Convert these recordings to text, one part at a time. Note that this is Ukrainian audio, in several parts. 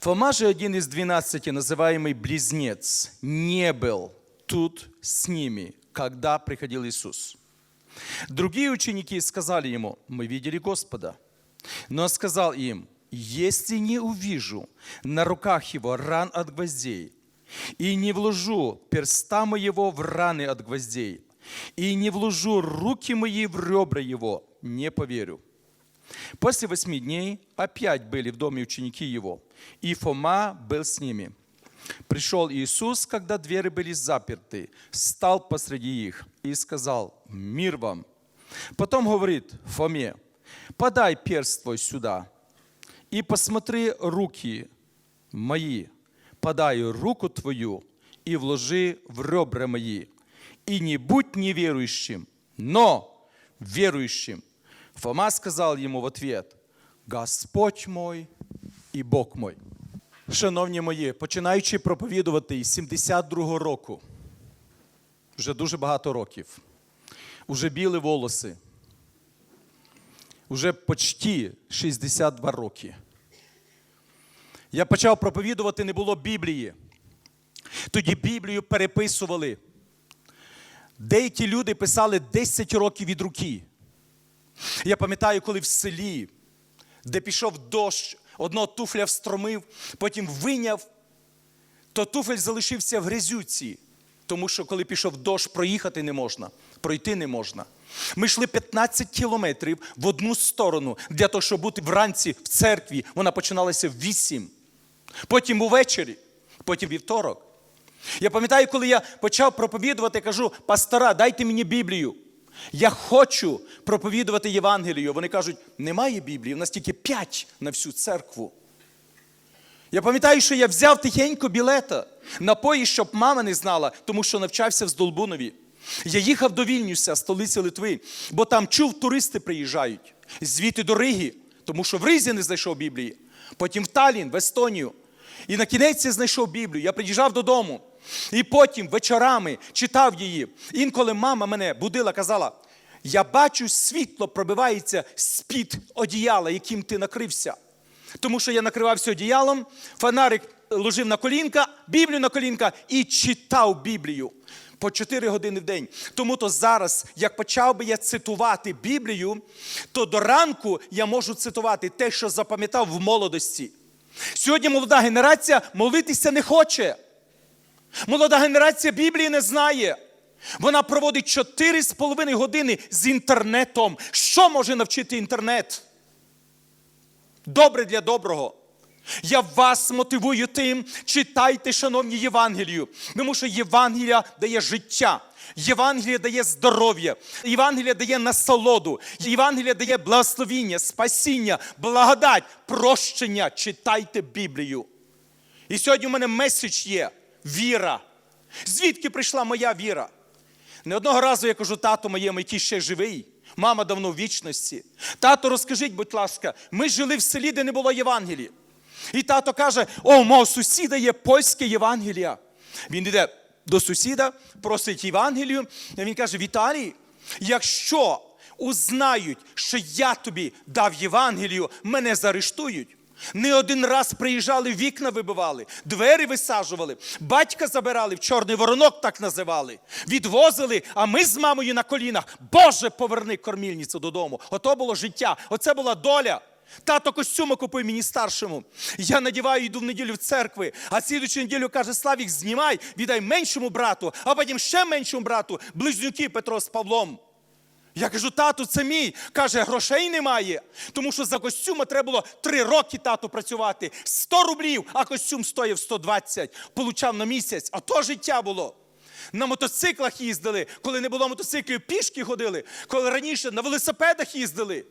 Фома же один из двенадцати, называемый Близнец, не был тут с ними, когда приходил Иисус. Другие ученики сказали ему, мы видели Господа. Но сказал им, если не увижу на руках его ран от гвоздей, и не вложу перста моего в раны от гвоздей, и не вложу руки мои в ребра его, не поверю. После восьми дней опять были в доме ученики его, и Фома был с ними. Пришел Иисус, когда двери были заперты, стал посреди их и сказал, мир вам. Потом говорит Фоме, подай перст твой сюда и посмотри руки мои, подай руку твою и вложи в ребра мои. И не будь неверующим, но верующим. Фома сказал ему в ответ, Господь мой і Бог мой. Шановні мої, починаючи проповідувати з 72-го року, вже дуже багато років, уже біли волоси, уже почти 62 роки. Я почав проповідувати, не було Біблії. Тоді Біблію переписували. Деякі люди писали 10 років від руки. Я пам'ятаю, коли в селі, де пішов дощ, одного туфля встромив, потім виняв, то туфель залишився в грязюці, тому що коли пішов дощ, проїхати не можна, пройти не можна. Ми йшли 15 кілометрів в одну сторону для того, щоб бути вранці в церкві. Вона починалася в 8. Потім увечері, потім вівторок. Я пам'ятаю, коли я почав проповідувати, кажу, пастора, дайте мені Біблію. Я хочу проповідувати Євангелію. Вони кажуть, немає Біблії, у нас тільки п'ять на всю церкву. Я пам'ятаю, що я взяв тихенько білета на поїзд, щоб мама не знала, тому що навчався в Здолбунові. Я їхав до Вільнюса, столиці Литви, бо там чув, туристи приїжджають звідти до Риги, тому що в Ризі не знайшов Біблії. Потім в Талін, в Естонію. І на кінець я знайшов Біблію. Я приїжджав додому. І потім вечорами читав її. Інколи мама мене будила, казала: я бачу, світло пробивається з-під одіяла, яким ти накрився. Тому що я накривався одіялом, фонарик ложив на колінка, Біблію на колінка і читав Біблію по 4 години в день. Тому то зараз, як почав би я цитувати Біблію, то до ранку я можу цитувати те, що запам'ятав в молодості. Сьогодні молода генерація молитися не хоче. Молода генерація Біблії не знає. Вона проводить 4,5 години з інтернетом. Що може навчити інтернет? Добре для доброго. Я вас мотивую тим, читайте, шановні Євангелію, тому що Євангелія дає життя. Євангелія дає здоров'я, Євангелія дає насолоду, Євангелія дає благословіння, спасіння, благодать, прощення. Читайте Біблію. І сьогодні у мене меседж є віра. Звідки прийшла моя віра? Не одного разу я кажу тату моєму, який ще живий. Мама давно в вічності. Тато, розкажіть, будь ласка, ми жили в селі, де не було Євангелії. І тато каже: о, у мого сусіда є польське Євангелія. Він йде до сусіда, просить Євангелію. І він каже: Віталій, якщо узнають, що я тобі дав Євангелію, мене заарештують. Не один раз приїжджали, вікна вибивали, двері висаджували, батька забирали, в чорний воронок так називали, відвозили, а ми з мамою на колінах. Боже, поверни кормільницю додому. Ото було життя, оце була доля. Тато костюма купив мені старшому. Я надіваю, йду в неділю в церкви, а слідучу неділю каже, Славік, знімай, віддай меншому брату, а потім ще меншому брату, близнюки Петро з Павлом. Я кажу, тату, це мій. Каже, грошей немає. Тому що за костюма треба було три роки тату працювати. 100 рублів, а костюм стоїв 120. Получав на місяць, а то життя було. На мотоциклах їздили, коли не було мотоциклів, пішки ходили, коли раніше на велосипедах їздили.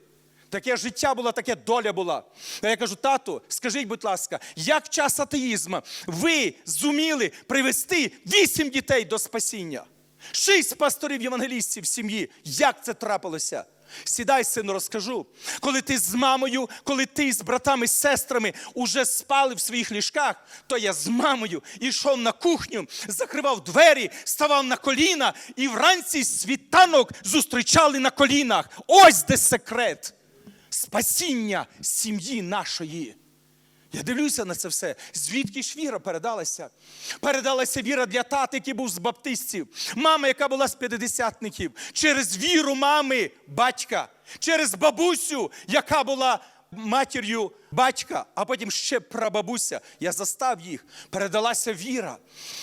Таке життя було, таке доля була. А я кажу, тату, скажіть, будь ласка, як в час атеїзму ви зуміли привести вісім дітей до спасіння? Шість пасторів євангелістів в сім'ї. Як це трапилося? Сідай, сину, розкажу. Коли ти з мамою, коли ти з братами, з сестрами уже спали в своїх ліжках, то я з мамою йшов на кухню, закривав двері, ставав на коліна і вранці світанок зустрічали на колінах. Ось де секрет спасіння сім'ї нашої. Я дивлюся на це все. Звідки ж віра передалася? Передалася віра для тата, який був з баптистів, мама, яка була з п'ятидесятників, через віру мами, батька, через бабусю, яка була матір'ю батька, а потім ще прабабуся. Я застав їх. Передалася віра.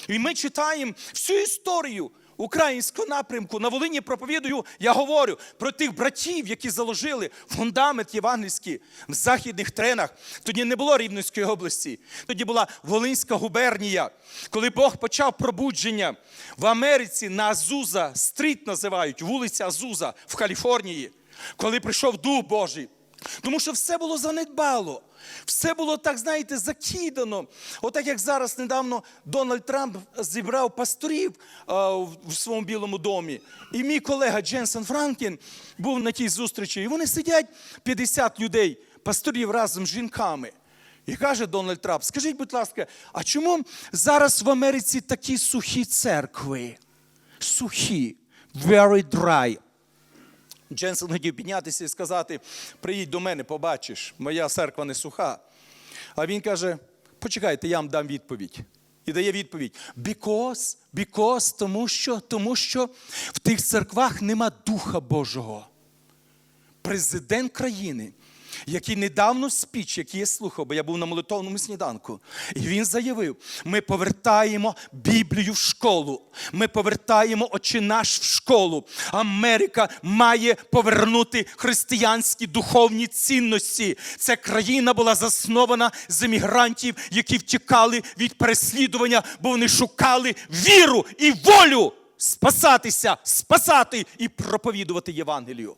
І ми читаємо всю історію українського напрямку. На Волині проповідую, я говорю про тих братів, які заложили фундамент євангельський в західних тренах. Тоді не було Рівненської області, тоді була Волинська губернія. Коли Бог почав пробудження в Америці на Азуза, стріт називають, вулиця Азуза в Каліфорнії, коли прийшов Дух Божий. Тому що все було занедбало. Все було так, знаєте, закидано. Отак як зараз недавно Дональд Трамп зібрав пасторів а, в своєму білому домі. І мій колега Дженсен Франклін був на тій зустрічі. І вони сидять 50 людей, пасторів разом з жінками. І каже Дональд Трамп: скажіть, будь ласка, а чому зараз в Америці такі сухі церкви? Сухі, very dry. Дженсен хотів піднятися і сказати: приїдь до мене, побачиш, моя церква не суха. А він каже: почекайте, я вам дам відповідь. І дає відповідь: Because, because, тому що, тому що в тих церквах нема Духа Божого. Президент країни, який недавно спіч, який я слухав, бо я був на молитовному сніданку, і він заявив: ми повертаємо Біблію в школу. Ми повертаємо очі наш в школу. Америка має повернути християнські духовні цінності. Ця країна була заснована з емігрантів, які втікали від переслідування, бо вони шукали віру і волю спасатися, спасати і проповідувати Євангелію.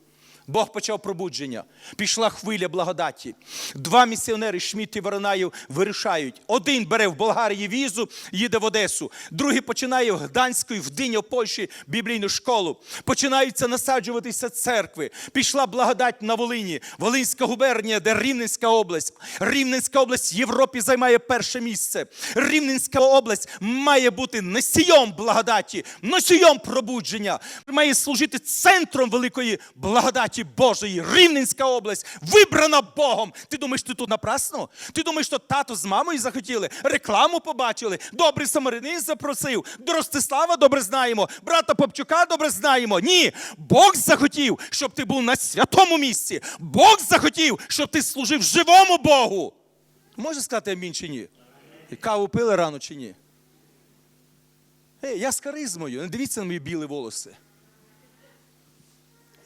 Бог почав пробудження. Пішла хвиля благодаті. Два місіонери Шміт і Воронаєв вирішають. Один бере в Болгарії візу, їде в Одесу. Другий починає в Гданську, в Дині, в Польщі біблійну школу. Починаються насаджуватися церкви. Пішла благодать на Волині, Волинська губернія, де Рівненська область. Рівненська область в Європі займає перше місце. Рівненська область має бути носієм благодаті, носієм пробудження, має служити центром великої благодаті Божої. Рівненська область вибрана Богом. Ти думаєш, ти тут напрасно? Ти думаєш, що тато з мамою захотіли, рекламу побачили, добрий самарянин запросив, до Ростислава добре знаємо, брата Попчука добре знаємо. Ні, Бог захотів, щоб ти був на святому місці. Бог захотів, щоб ти служив живому Богу. Може сказати амінь чи ні? І каву пили рано чи ні? Ей, я з харизмою, не дивіться на мої білі волоси.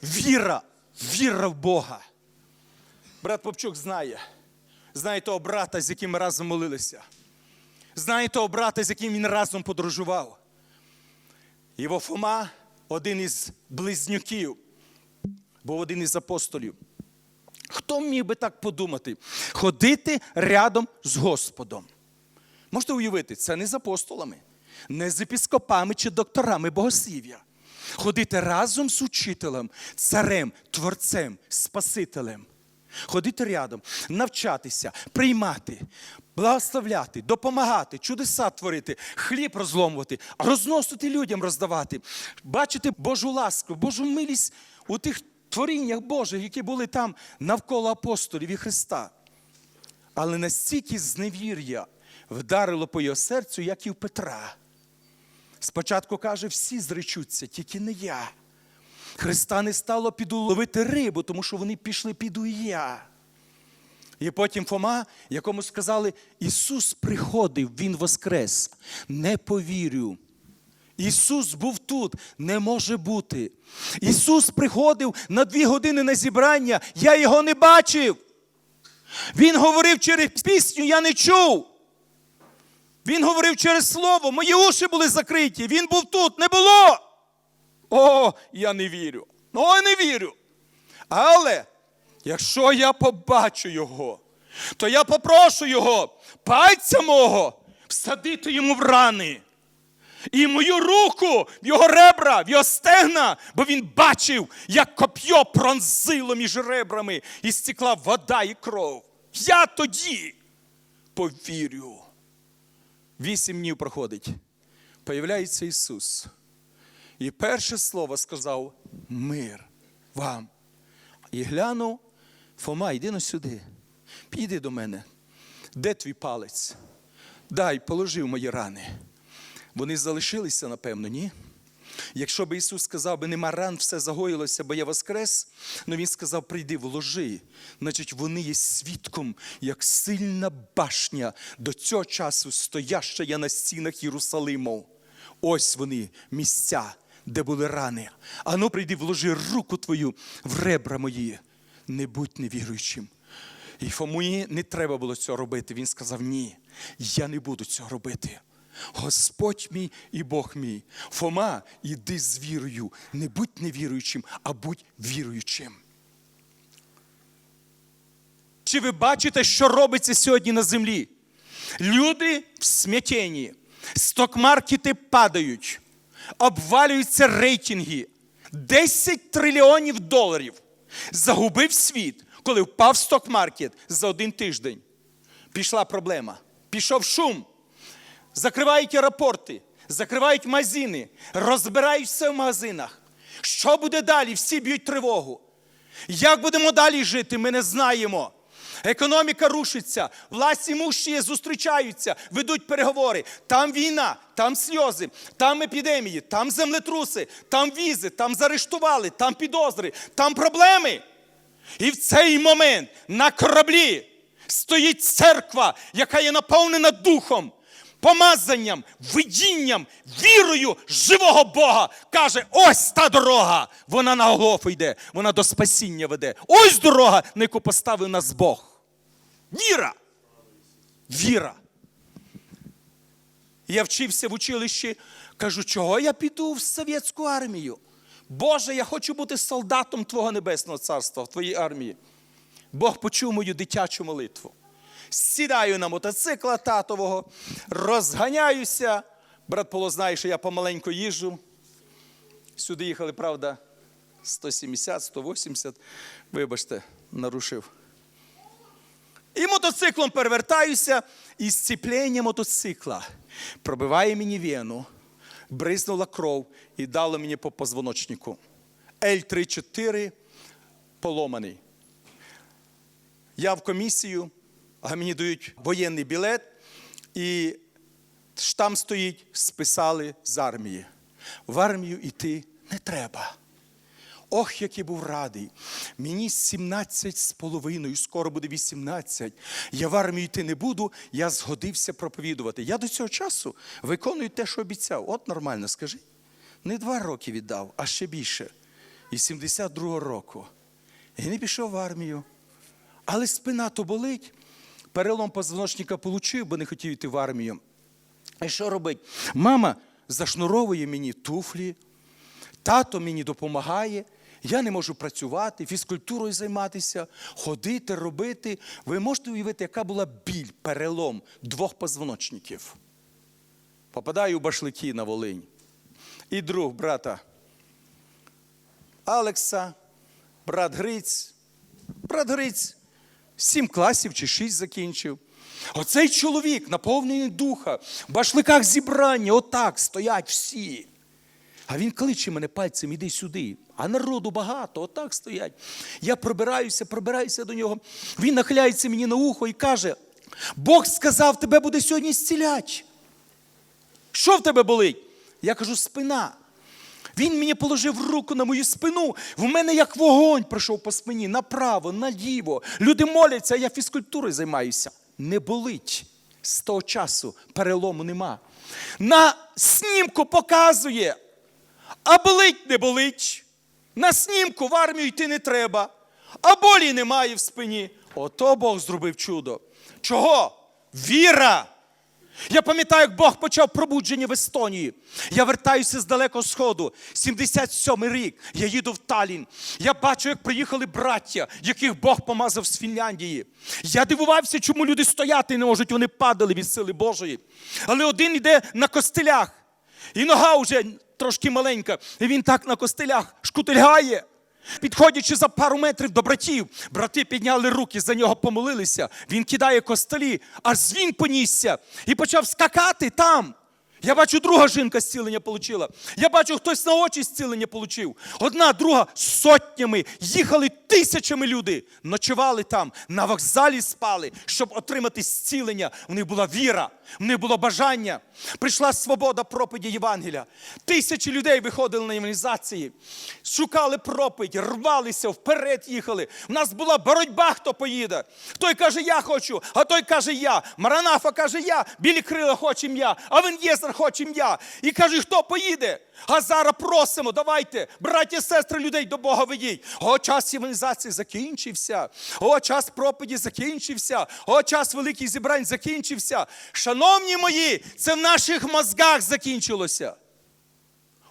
Віра, віра в Бога. Брат Попчук знає. Знає того брата, з яким ми разом молилися. Знає того брата, з яким він разом подорожував. Його Фома, один із близнюків, був один із апостолів. Хто міг би так подумати? Ходити рядом з Господом. Можете уявити, це не з апостолами, не з епіскопами чи докторами богослів'я. Ходити разом з учителем, царем, творцем, спасителем. Ходити рядом, навчатися, приймати, благословляти, допомагати, чудеса творити, хліб розломувати, розносити людям роздавати, бачити Божу ласку, Божу милість у тих творіннях Божих, які були там навколо апостолів і Христа. Але настільки зневір'я вдарило по його серцю, як і в Петра. Спочатку каже, всі зречуться, тільки не я. Христа не стало піду ловити рибу, тому що вони пішли, піду і я. І потім Фома, якому сказали, Ісус приходив, Він воскрес. Не повірю. Ісус був тут, не може бути. Ісус приходив на дві години на зібрання, я його не бачив. Він говорив через пісню, я не чув. Він говорив через слово, мої уші були закриті. Він був тут, не було. О, я не вірю. О, не вірю. Але якщо я побачу його, то я попрошу його, пальця мого, всадити йому в рани. І мою руку в його ребра, в його стегна, бо він бачив, як коп'є пронзило між ребрами і стекла вода і кров. Я тоді повірю. Вісім днів проходить. Появляється Ісус. І перше слово сказав мир вам. І глянув, Фома, йди на сюди. Піди до мене. де твій палець? Дай, положи в мої рани. Вони залишилися, напевно, ні? Якщо б Ісус сказав би, нема ран, все загоїлося, бо я воскрес, ну Він сказав, прийди, вложи. Значить, вони є свідком, як сильна башня до цього часу стояща я на стінах Єрусалиму. Ось вони, місця, де були рани. Ану, прийди, вложи руку твою в ребра мої. Не будь невіруючим. І Фомуї не треба було цього робити. Він сказав: ні, я не буду цього робити. Господь мій і Бог мій. Фома, іди з вірою. Не будь невіруючим, а будь віруючим. Чи ви бачите, що робиться сьогодні на землі? Люди в смятенні, стокмаркети падають, обвалюються рейтинги. 10 трильйонів доларів загубив світ, коли впав стокмаркет за один тиждень. Пішла проблема. Пішов шум. Закривають аеропорти, закривають магазини, розбирають все в магазинах. Що буде далі? Всі б'ють тривогу. Як будемо далі жити, ми не знаємо. Економіка рушиться, власть імущі зустрічаються, ведуть переговори. Там війна, там сльози, там епідемії, там землетруси, там візи, там заарештували, там підозри, там проблеми. І в цей момент на кораблі стоїть церква, яка є наповнена духом, помазанням, видінням, вірою живого Бога. Каже: ось та дорога. Вона на Голгофу йде, вона до спасіння веде. Ось дорога, на яку поставив нас Бог. Віра. Віра. Я вчився в училищі, кажу, чого я піду в совєтську армію? Боже, я хочу бути солдатом Твого Небесного Царства в Твоїй армії. Бог почув мою дитячу молитву. Сідаю на мотоцикла татового, розганяюся. Брат Поло знає, що я помаленьку їжджу. Сюди їхали, правда, 170, 180. Вибачте, нарушив. І мотоциклом перевертаюся, і зціплення мотоцикла пробиває мені вену, бризнула кров і дало мені по позвоночнику. Л-34 поломаний. Я в комісію, а мені дають воєнний білет, і штам стоїть, списали з армії. В армію йти не треба. Ох, як я був радий. Мені 17 з половиною, скоро буде 18. Я в армію йти не буду, я згодився проповідувати. Я до цього часу виконую те, що обіцяв. От нормально, скажи. Не два роки віддав, а ще більше. І 72-го року. І не пішов в армію. Але спина то болить. Перелом позвоночника получив, бо не хотів йти в армію. І що робить? Мама зашнуровує мені туфлі, тато мені допомагає. Я не можу працювати, фізкультурою займатися, ходити, робити. Ви можете уявити, яка була біль, перелом двох позвоночників. Попадаю у башлики на Волинь. І друг брата Алекса, брат Гриць. Брат Гриць сім класів чи шість закінчив. Оцей чоловік, наповнений духа, в башликах зібрання, отак стоять всі. А він кличе мене пальцем, іди сюди. А народу багато, отак стоять. Я пробираюся, пробираюся до нього. Він нахиляється мені на ухо і каже: Бог сказав, тебе буде сьогодні зцілять. Що в тебе болить? Я кажу, спина. Він мені положив руку на мою спину. В мене як вогонь пройшов по спині направо, наліво. Люди моляться, а я фізкультурою займаюся. Не болить. З того часу перелому нема. На снімку показує, а болить не болить. На снімку в армію йти не треба, а болі немає в спині. Ото Бог зробив чудо. Чого? Віра! Я пам'ятаю, як Бог почав пробудження в Естонії. Я вертаюся з далекого сходу, 77-й рік. Я їду в Талін. Я бачу, як приїхали браття, яких Бог помазав з Фінляндії. Я дивувався, чому люди стояти не можуть, вони падали від сили Божої. Але один йде на костелях, і нога вже трошки маленька, і він так на костелях шкутильгає. Підходячи за пару метрів до братів, брати підняли руки, за нього помолилися. Він кидає костелі, аж дзвін понісся і почав скакати там. Я бачу, друга жінка зцілення отримала. Я бачу, хтось на очі зцілення отримав. Одна, друга сотнями. Їхали тисячами люди. Ночували там, на вокзалі спали, щоб отримати зцілення. В них була віра, в них було бажання. Прийшла свобода проповіді Євангелія. Тисячі людей виходили на євангелізації, шукали проповідь, рвалися, вперед їхали. У нас була боротьба, хто поїде. Той каже, я хочу, а той каже, я. Маранафа каже, я. Білі крила хочем я, а Венєзер хочем я. І каже, хто поїде? А зараз просимо, давайте, браті сестри, людей до Бога ведіть. О, час євангелізації закінчився. О, час проповіді закінчився. О, час великих зібрань закінчився. Шановні мої, це в наших мозгах закінчилося.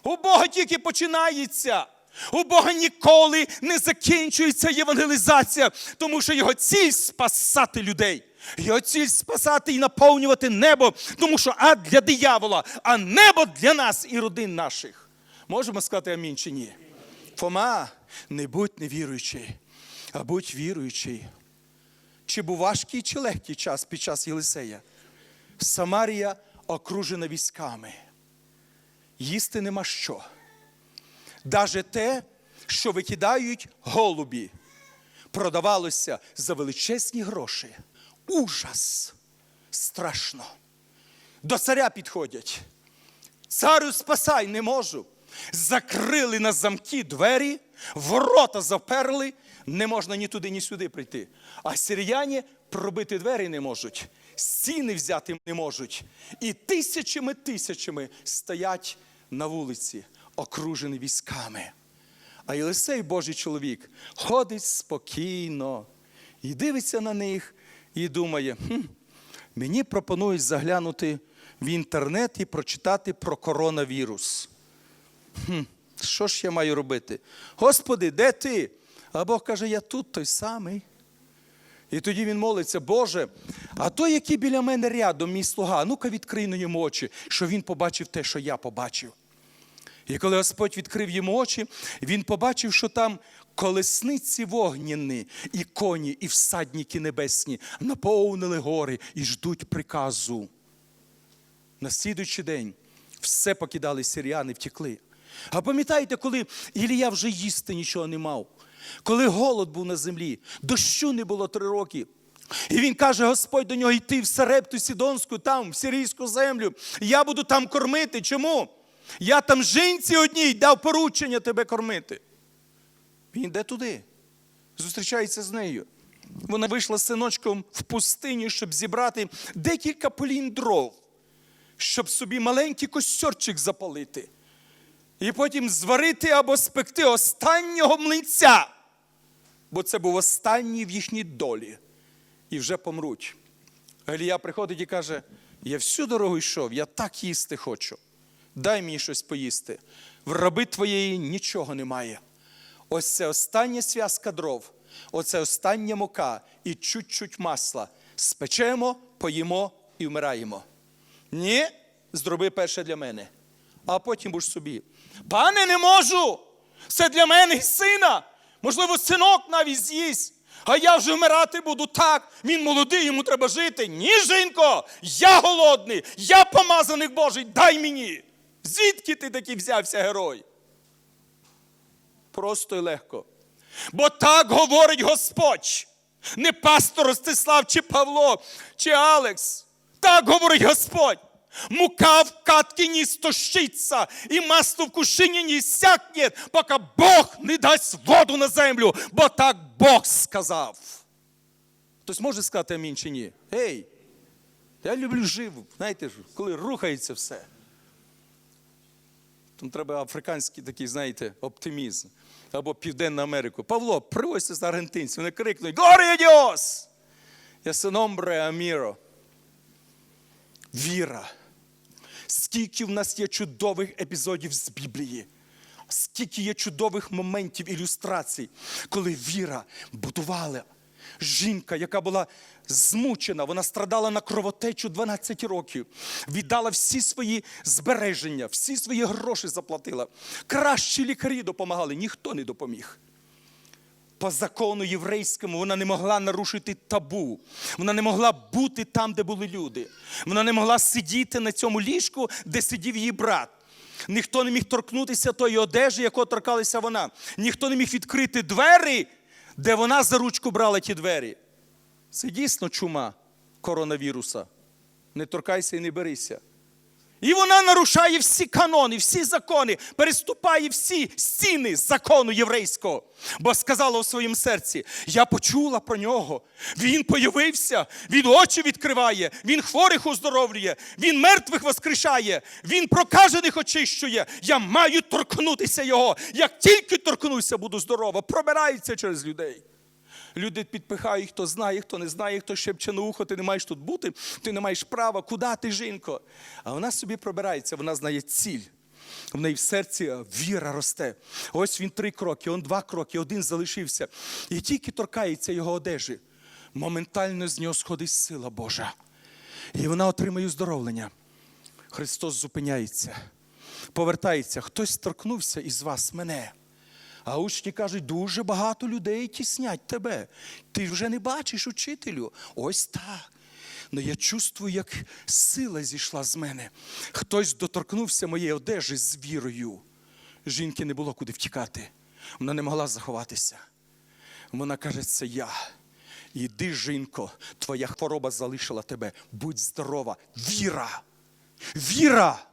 У Бога тільки починається. У Бога ніколи не закінчується євангелізація, тому що його ціль спасати людей. Його ціль спасати і наповнювати небо, тому що ад для диявола, а небо для нас і родин наших. Можемо сказати амінь чи ні? Фома, не будь невіруючий, а будь віруючий. Чи був важкий, чи легкий час під час Єлисея? Самарія окружена військами. Їсти нема що. Даже те, що викидають голубі, продавалося за величезні гроші. Ужас! Страшно. До царя підходять. Царю спасай не можу. Закрили на замки двері, ворота заперли, не можна ні туди, ні сюди прийти. А сиріяні пробити двері не можуть, стіни взяти не можуть. І тисячами тисячами стоять на вулиці, окружені військами. А Єлисей, Божий чоловік, ходить спокійно і дивиться на них і думає: хм, мені пропонують заглянути в інтернет і прочитати про коронавірус. Хм, що ж я маю робити? Господи, де ти? А Бог каже, я тут той самий. І тоді він молиться, Боже, а той, який біля мене рядом, мій слуга, ну-ка відкрий на йому очі, що він побачив те, що я побачив. І коли Господь відкрив йому очі, він побачив, що там колесниці вогняні, і коні, і всадники небесні наповнили гори і ждуть приказу. На слідуючий день все покидали сиріяни, втекли. А пам'ятаєте, коли Ілія вже їсти нічого не мав, коли голод був на землі, дощу не було три роки. І він каже: Господь до нього йти в Сарепту Сідонську, там, в сирійську землю. Я буду там кормити. Чому? Я там жінці одній дав поручення тебе кормити. Він йде туди, зустрічається з нею. Вона вийшла з синочком в пустиню, щоб зібрати декілька полін дров, щоб собі маленький костьорчик запалити. І потім зварити або спекти останнього млинця. Бо це був останній в їхній долі. І вже помруть. Елія приходить і каже: я всю дорогу йшов, я так їсти хочу. Дай мені щось поїсти. В раби твоєї нічого немає. Ось це остання зв'язка дров, оце остання мука і чуть-чуть масла. Спечемо, поїмо і вмираємо. Ні, зроби перше для мене, а потім будеш собі. Пане, не можу! Це для мене і сина. Можливо, синок навіть з'їсть. А я вже вмирати буду так. Він молодий, йому треба жити. Ні, жінко, я голодний, я помазаник Божий, дай мені. Звідки ти такий взявся герой? Просто і легко. Бо так говорить Господь. Не пастор Ростислав, чи Павло, чи Алекс. Так говорить Господь. Мука в катки не стощиться, і масло в кушині не сякне, поки Бог не дасть воду на землю, бо так Бог сказав. Хтось може сказати амінь чи ні? Ей, я люблю живу, знаєте, коли рухається все. Там треба африканський такий, знаєте, оптимізм. Або Південну Америку. Павло, привозьте з аргентинців, вони крикнуть Глорія Діос! Сином Аміро. Віра. Скільки в нас є чудових епізодів з Біблії, скільки є чудових моментів ілюстрацій, коли віра будувала. Жінка, яка була змучена, вона страдала на кровотечу 12 років, віддала всі свої збереження, всі свої гроші заплатила. Кращі лікарі допомагали, ніхто не допоміг. по закону єврейському вона не могла нарушити табу. Вона не могла бути там, де були люди. Вона не могла сидіти на цьому ліжку, де сидів її брат. Ніхто не міг торкнутися тої одежі, якою торкалася вона. Ніхто не міг відкрити двері, де вона за ручку брала ті двері. Це дійсно чума коронавіруса. Не торкайся і не берися. І вона нарушає всі канони, всі закони, переступає всі стіни закону єврейського. Бо сказала у своїм серці: я почула про нього. Він появився, він очі відкриває, він хворих оздоровлює, він мертвих воскрешає, він прокажених очищує. Я маю торкнутися його. Як тільки торкнуся, буду здорова. Пробирається через людей. Люди підпихають, хто знає, хто не знає, хто шепче на ухо, ти не маєш тут бути, ти не маєш права, куди ти, жінко? А вона собі пробирається, вона знає ціль. В неї в серці віра росте. Ось він три кроки, он два кроки, один залишився. І тільки торкається його одежі. Моментально з нього сходить сила Божа. І вона отримує здоровлення. Христос зупиняється, повертається. Хтось торкнувся із вас мене. А учні кажуть, дуже багато людей тіснять тебе. Ти вже не бачиш учителю. Ось так. Ну я чувствую, як сила зійшла з мене. Хтось доторкнувся моєї одежі з вірою. Жінки не було куди втікати. Вона не могла заховатися. Вона каже, це я. Іди, жінко, твоя хвороба залишила тебе. Будь здорова. Віра. Віра!